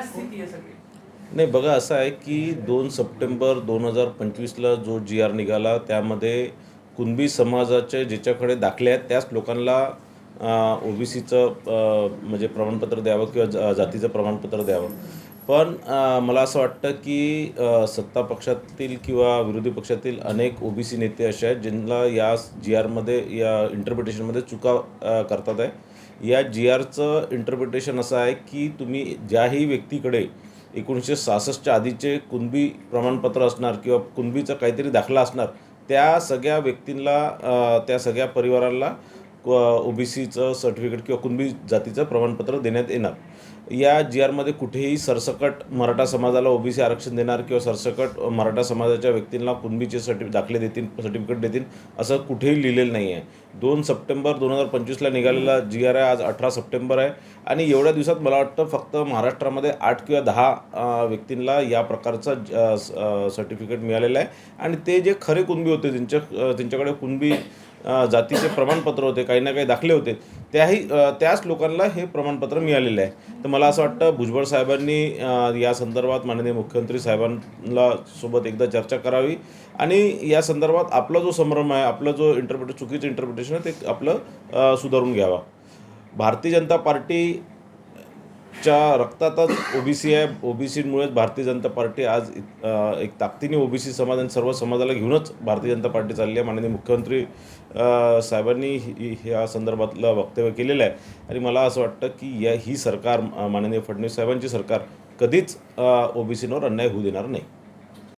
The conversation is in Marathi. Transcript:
काय स्थिती आहे सगळी? नाही बघा असं आहे की दोन सप्टेंबर दोन हजार पंचवीसला जो जी आर निघाला त्यामध्ये कुणबी समाजाचे ज्याच्याकडे दाखले आहेत त्याच लोकांना ओबीसीचं म्हणजे प्रमाणपत्र द्यावं किंवा जा- जातीचं प्रमाणपत्र द्यावं. पण मला असं वाटतं की सत्ता पक्षातील किंवा विरोधी पक्षातील अनेक ओबीसी नेते असे आहेत ज्यांना या जी आरमध्ये या इंटरप्रिटेशनमध्ये चुका करतात आहे. या जी आरचं इंटरप्रिटेशन असं आहे की तुम्ही ज्याही व्यक्तीकडे एकोणीसशे सहासष्टच्या आधीचे कुणबी प्रमाणपत्र असणार किंवा कुणबीचा काहीतरी दाखला असणार त्या सगळ्या व्यक्तींना त्या सगळ्या परिवाराला ओबीसीचं सर्टिफिकेट किंवा कुणबी जातीचं प्रमाणपत्र देण्यात येणार. या जी आरमध्ये कुठेही सरसकट मराठा समाजाला ओबीसी आरक्षण देणार किंवा सरसकट मराठा समाजाच्या व्यक्तींना कुणबीचे सर्टि दाखले देतील सर्टिफिकेट देतील असं कुठेही लिहिलेलं नाही आहे दोन सप्टेंबर दोन हजार पंचवीसला निघालेला जी आर आहे आज अठरा सप्टेंबर आहे. आणि एवढ्या दिवसात मला वाटतं फक्त महाराष्ट्रामध्ये आठ किंवा दहा व्यक्तींना या प्रकारचं सर्टिफिकेट मिळालेलं आहे. आणि ते जे खरे कुणबी होते त्यांच्या त्यांच्याकडे कुणबी जातीचे प्रमाणपत्र होते काही ना काही दाखले होते त्याही त्याच लोकांना हे प्रमाणपत्र मिळालेलं आहे. तर मला मला असं वाटतं भुजबळ साहेबांनी या संदर्भात माननीय मुख्यमंत्री साहेबांना सोबत एकदा चर्चा करावी. आणि या संदर्भात आपला जो संभ्रम आहे आपलं जो इंटरप्रिटे चुकीचं इंटरप्रिटेशन आहे ते आपलं सुधारून घ्यावा. भारतीय जनता पार्टी च्या रक्तातच ओबीसी आहे. ओबीसीमुळेच भारतीय जनता पार्टी आज एक ताकदीने ओबीसी समाज आणि सर्व समाजाला घेऊनच भारतीय जनता पार्टी चालली आहे. माननीय मुख्यमंत्री साहेबांनी ही- ह्या संदर्भातलं वक्तव्य केलेलं आहे. आणि मला असं वाटतं की या ही सरकार माननीय फडणवीस साहेबांची सरकार कधीच ओबीसींवर अन्याय होऊ देणार नाही.